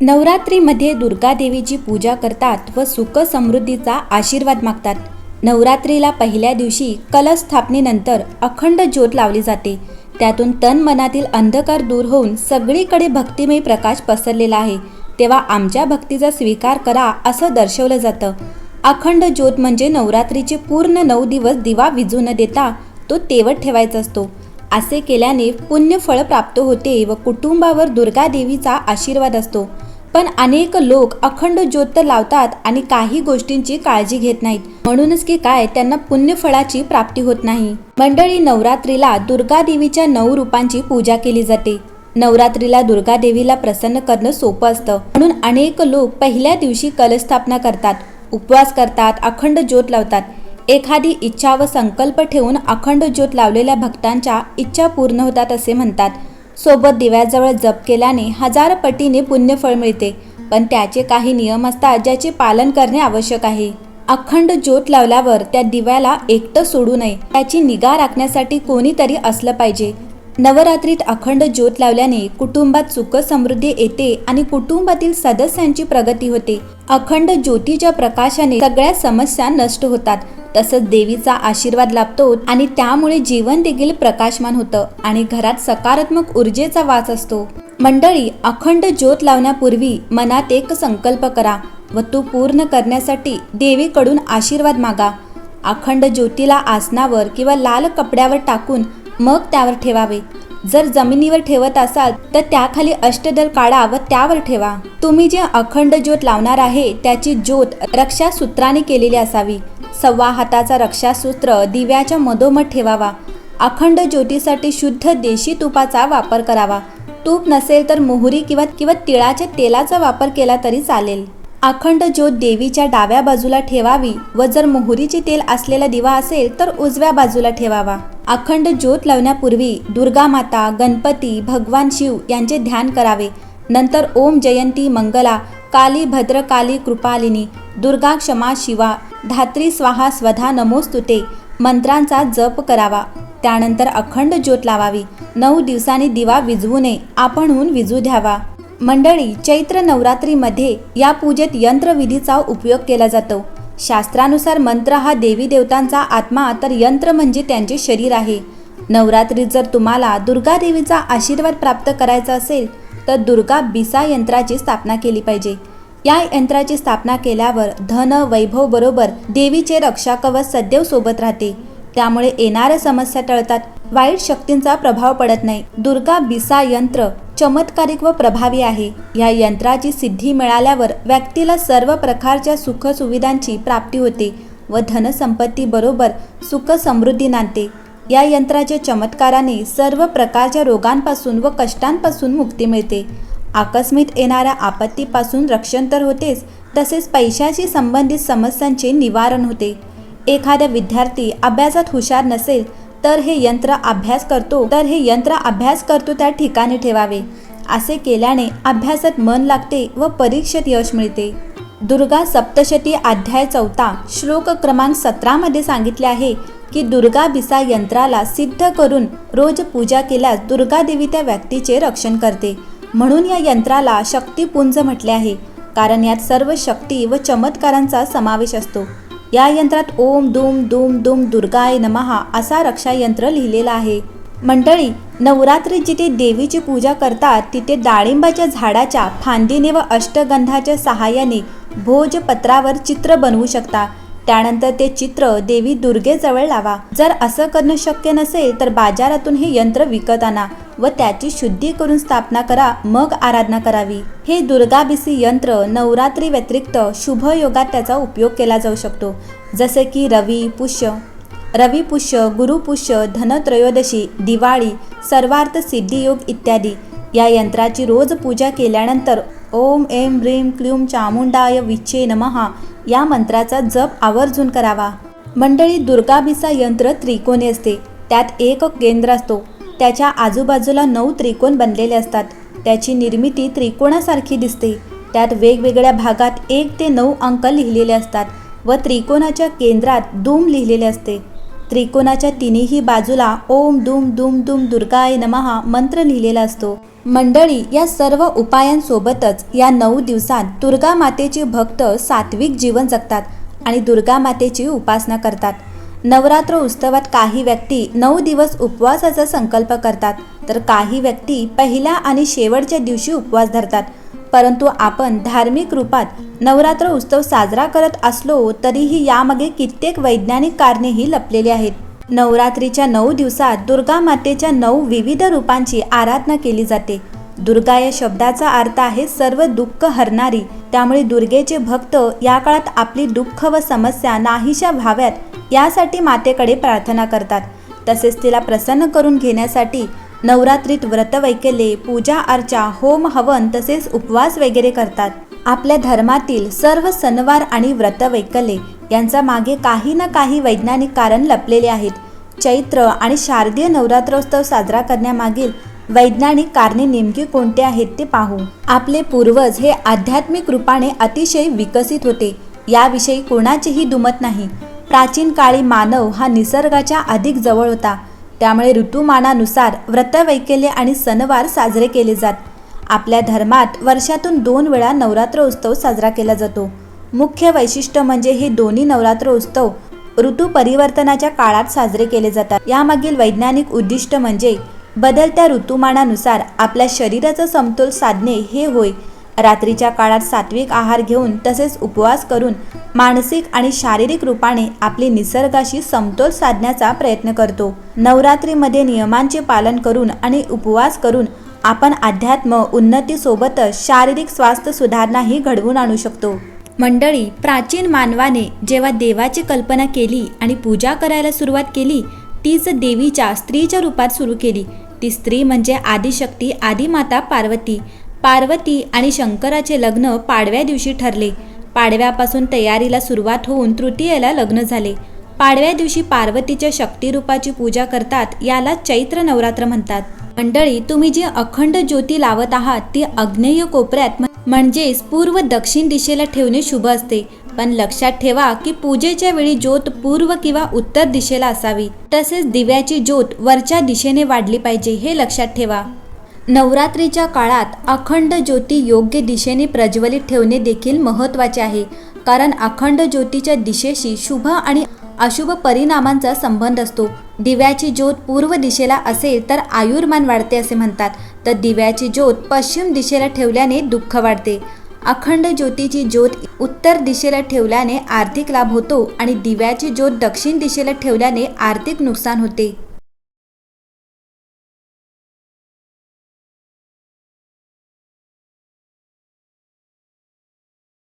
नवरात्रीमध्ये दुर्गा देवीची पूजा करतात व सुख समृद्धीचा आशीर्वाद मागतात. नवरात्रीला पहिल्या दिवशी कलश स्थापनेनंतर अखंड ज्योत लावली जाते. त्यातून तन मनातील अंधकार दूर होऊन सगळीकडे भक्तिमय प्रकाश पसरलेला आहे. तेव्हा आमच्या भक्तीचा स्वीकार करा असं दर्शवलं जातं. अखंड ज्योत म्हणजे नवरात्रीचे पूर्ण नऊ दिवस दिवा विझू न देता तो तेवत ठेवायचा असतो. असे केल्याने पुण्यफळ प्राप्त होते व कुटुंबावर दुर्गा देवीचा आशीर्वाद असतो. पण अनेक लोक अखंड ज्योत तर लावतात आणि काही गोष्टींची काळजी घेत नाहीत. म्हणूनच की काय त्यांना पुण्यफळाची प्राप्ती होत नाही. मंडळी नवरात्रीला दुर्गा देवीच्या नऊ रूपांची पूजा केली जाते. नवरात्रीला दुर्गा देवीला प्रसन्न करणं सोपं असतं. म्हणून अनेक लोक पहिल्या दिवशी कलस्थापना करतात उपवास करतात अखंड ज्योत लावतात. एखादी इच्छा व संकल्प ठेवून अखंड ज्योत लावलेल्या भक्तांच्या इच्छा पूर्ण होतात असे म्हणतात. सोबत दिव्याजवळ जप केल्याने हजार पटीने पुण्यफळ मिळते पण त्याचे काही नियम असतात ज्याचे पालन करणे आवश्यक आहे. अखंड ज्योत लावल्यावर त्या दिव्याला एकटं सोडू नये त्याची निगा राखण्यासाठी कोणीतरी असलं पाहिजे. नवरात्रीत अखंड ज्योत लावल्याने कुटुंबात सुख समृद्धी येते आणि कुटुंबातील सदस्यांची प्रगती होते. अखंड ज्योतीच्या प्रकाशाने सगळ्या समस्या नष्ट होतात. तसंच देवीचा आशीर्वाद लाभतो आणि त्यामुळे जीवन देखील प्रकाशमान होतं आणि घरात सकारात्मक ऊर्जेचा वास असतो. मंडळी अखंड ज्योत लावण्यापूर्वी मनात एक संकल्प करा व तो पूर्ण करण्यासाठी देवीकडून आशीर्वाद मागा. अखंड ज्योतीला आसनावर किंवा लाल कपड्यावर टाकून मग त्यावर ठेवावे. जर जमिनीवर ठेवत असाल तर त्याखाली अष्टदल काढा व त्यावर ठेवा. तुम्ही जे अखंड ज्योत लावणार आहे त्याची ज्योत रक्षासूत्राने केलेली असावी. सव्वा हाताचा रक्षासूत्र दिव्याच्या मधोमध ठेवावा. अखंड ज्योतीसाठी शुद्ध देशी तुपाचा वापर करावा. तूप नसेल तर मोहरी किंवा किंवा तिळाच्या तेलाचा वापर केला तरी चालेल. अखंड ज्योत देवीच्या डाव्या बाजूला ठेवावी व जर मोहरीचे तेल असलेला दिवा असेल तर उजव्या बाजूला ठेवावा. अखंड ज्योत लावण्यापूर्वी दुर्गा माता गणपती भगवान शिव यांचे ध्यान करावे. नंतर ओम जयंती मंगला काली भद्र काली कृपालिनी दुर्गा क्षमा शिवा धात्री स्वाहा स्वधा नमोस्तुते मंत्रांचा जप करावा. त्यानंतर अखंड ज्योत लावावी. नऊ दिवसांनी दिवा विजवू नये आपणहून विजू द्यावा. मंडळी चैत्र नवरात्रीमध्ये या पूजेत यंत्रविधीचा उपयोग केला जातो. शास्त्रानुसार मंत्र हा देवी देवतांचा आत्मा तर यंत्र म्हणजे त्यांचे शरीर आहे. नवरात्रीत जर तुम्हाला दुर्गा देवीचा आशीर्वाद प्राप्त करायचा असेल तर दुर्गा बिसा यंत्राची स्थापना केली पाहिजे. या यंत्राची स्थापना केल्यावर धन वैभव बरोबर देवीचे रक्षा कवच सदैव सोबत राहते. त्यामुळे येणाऱ्या समस्या टळतात. वाईट शक्तींचा प्रभाव पडत नाही. दुर्गा बिसा यंत्र चमत्कारिक व प्रभावी आहे. या यंत्राची सिद्धी मिळाल्यावर व्यक्तीला सर्व प्रकारच्या सुख सुविधांची प्राप्ती होते व धनसंपत्ती बरोबर सुख समृद्धी नांदते. या यंत्राच्या चमत्काराने सर्व प्रकारच्या रोगांपासून व कष्टांपासून मुक्ती मिळते. आकस्मित येणाऱ्या आपत्तीपासून रक्षण तर होतेच तसेच पैशाशी संबंधित समस्यांचे निवारण होते. एखादा विद्यार्थी अभ्यासात हुशार नसेल तर हे यंत्र अभ्यास करतो तर हे यंत्र अभ्यास करतो त्या ठिकाणी ठेवावे. असे केल्याने अभ्यासात मन लागते व परीक्षेत यश मिळते. दुर्गा सप्तशती अध्याय चौथा श्लोक क्रमांक सतरामध्ये सांगितले आहे की दुर्गा बिसा यंत्राला सिद्ध करून रोज पूजा केल्यास दुर्गा देवी त्या व्यक्तीचे रक्षण करते. म्हणून या यंत्राला शक्तिपुंज म्हटले आहे. कारण यात सर्व शक्ती व चमत्कारांचा समावेश असतो. या यंत्रात ओम दुम दुम दुम दुर्गाय नमहा असा रक्षा यंत्र लिहिलेला आहे. मंडळी नवरात्रीत जिथे देवीची पूजा करतात तिथे डाळिंबाच्या झाडाच्या फांदीने व अष्टगंधाच्या सहाय्याने भोजपत्रावर चित्र बनवू शकता. त्यानंतर ते चित्र देवी दुर्गेजवळ लावा. जर असं करणं शक्य नसेल तर बाजारातून हे यंत्र विकत आणा. व त्याची शुद्धी करून स्थापना करा मग आराधना करावी. हे दुर्गाबिसी यंत्र नवरात्री व्यतिरिक्त शुभ योगात त्याचा उपयोग केला जाऊ शकतो जसे की रवी पुष्य. रवी पुष्य गुरुपुष्य धनत्रयोदशी दिवाळी सर्वार्थ सिद्धियोग इत्यादी. या यंत्राची रोज पूजा केल्यानंतर ओम एम ह्रीम क्ल्यूम चामुंडाय विच्छे नमहा या मंत्राचा जप आवर्जून करावा. मंडळी दुर्गाभिसा यंत्र त्रिकोणी असते. त्यात एक केंद्र असतो. त्याच्या आजूबाजूला नऊ त्रिकोण बनलेले असतात. त्याची निर्मिती त्रिकोणासारखी दिसते. त्यात वेगवेगळ्या भागात एक ते नऊ अंक लिहिलेले असतात व त्रिकोणाच्या केंद्रात दुम लिहिलेले असते. त्रिकोणाच्या तिन्ही बाजूला ओम दुम दुम दुम दुर्गाय नमहा मंत्र लिहिलेला असतो. मंडळी या सर्व उपायांसोबतच या नऊ दिवसात दुर्गा मातेचे भक्त सात्विक जीवन जगतात आणि दुर्गा मातेची उपासना करतात. नवरात्र उत्सवात काही व्यक्ती नऊ दिवस उपवासाचा संकल्प करतात. तर काही व्यक्ती पहिल्या आणि शेवटच्या दिवशी उपवास धरतात. परंतु आपण धार्मिक रूपात नवरात्र उत्सव साजरा करत असलो तरीही यामागे कित्येक वैज्ञानिक कारणेही लपलेली आहेत. नवरात्रीच्या नऊ दिवसात दुर्गा मातेच्या नऊ विविध रूपांची आराधना केली जाते. दुर्गा या शब्दाचा अर्थ आहे सर्व दुःख हरणारी. त्यामुळे दुर्गेचे भक्त या काळात आपली दुःख व समस्या नाहीशा व्हाव्यात यासाठी मातेकडे प्रार्थना करतात. तसेच तिला प्रसन्न करून घेण्यासाठी नवरात्रीत व्रतवैकल्ये पूजा अर्चा होम हवन तसेच उपवास वगैरे करतात. आपल्या धर्मातील सर्व सणवार आणि व्रतवैकल्ये यांचा मागे काही ना काही वैज्ञानिक कारण लपलेले आहेत. चैत्र आणि शारदीय नवरात्रोत्सव साजरा करण्यामागील वैज्ञानिक कारणे नेमकी कोणते आहेत ते पाहू. आपले पूर्वज हे आध्यात्मिक रूपाने अतिशय विकसित होते. याविषयी कोणाचीही दुमत नाही. प्राचीन काळी मानव हा निसर्गाच्या अधिक जवळ होता. त्यामुळे ऋतुमानानुसार व्रतवैकल्य आणि सणवार साजरे केले जात. आपल्या धर्मात वर्षातून दोन वेळा नवरात्र उत्सव साजरा केला जातो. मुख्य वैशिष्ट्य म्हणजे हे दोन्ही नवरात्र उत्सव ऋतू परिवर्तनाच्या काळात साजरे केले जातात. यामागील वैज्ञानिक उद्दिष्ट म्हणजे बदलत्या ऋतुमानानुसार आपल्या शरीराचा समतोल साधणे हे होय. रात्रीच्या काळात सात्विक आहार घेऊन तसेच उपवास करून मानसिक आणि शारीरिक रूपाने आपली निसर्गाशी समतोल साधण्याचा प्रयत्न करतो. नवरात्रीमध्ये नियमांचे पालन करून आणि उपवास करून आपण अध्यात्म उन्नतीसोबतच शारीरिक स्वास्थ्य सुधारणाही घडवून आणू शकतो. मंडळी प्राचीन मानवाने जेव्हा देवाची कल्पना केली आणि पूजा करायला सुरुवात केली तीच देवीच्या स्त्रीच्या रूपात सुरू केली. ती स्त्री म्हणजे आदिशक्ती आदिमाता पार्वती. पार्वती आणि शंकराचे लग्न पाडव्या दिवशी ठरले. पाडव्यापासून तयारीला सुरुवात होऊन तृतीयेला लग्न झाले. पाडव्या दिवशी पार्वतीच्या शक्तिरूपाची पूजा करतात याला चैत्र नवरात्र म्हणतात. मंडळी तुम्ही जी अखंड ज्योती लावत आहात ती आग्नेय कोपऱ्यात म्हणजेच पूर्व दक्षिण दिशेला ठेवणे शुभ असते. पण लक्षात ठेवा की पूजेच्या वेळी ज्योत पूर्व किंवा उत्तर दिशेला असावी. तसेच दिव्याची ज्योत वरच्या दिशेने वाढली पाहिजे हे लक्षात ठेवा. नवरात्रीच्या काळात अखंड ज्योती योग्य दिशेने प्रज्वलित ठेवणे देखील महत्त्वाचे आहे. कारण अखंड ज्योतीच्या दिशेशी शुभ आणि अशुभ परिणामांचा संबंध असतो. दिव्याची ज्योत पूर्व दिशेला असेल तर आयुर्मान वाढते असे म्हणतात. तर दिव्याची ज्योत पश्चिम दिशेला ठेवल्याने दुःख वाढते. अखंड ज्योतीची ज्योत उत्तर दिशेला ठेवल्याने आर्थिक लाभ होतो आणि दिव्याची ज्योत दक्षिण दिशेला ठेवल्याने आर्थिक नुकसान होते.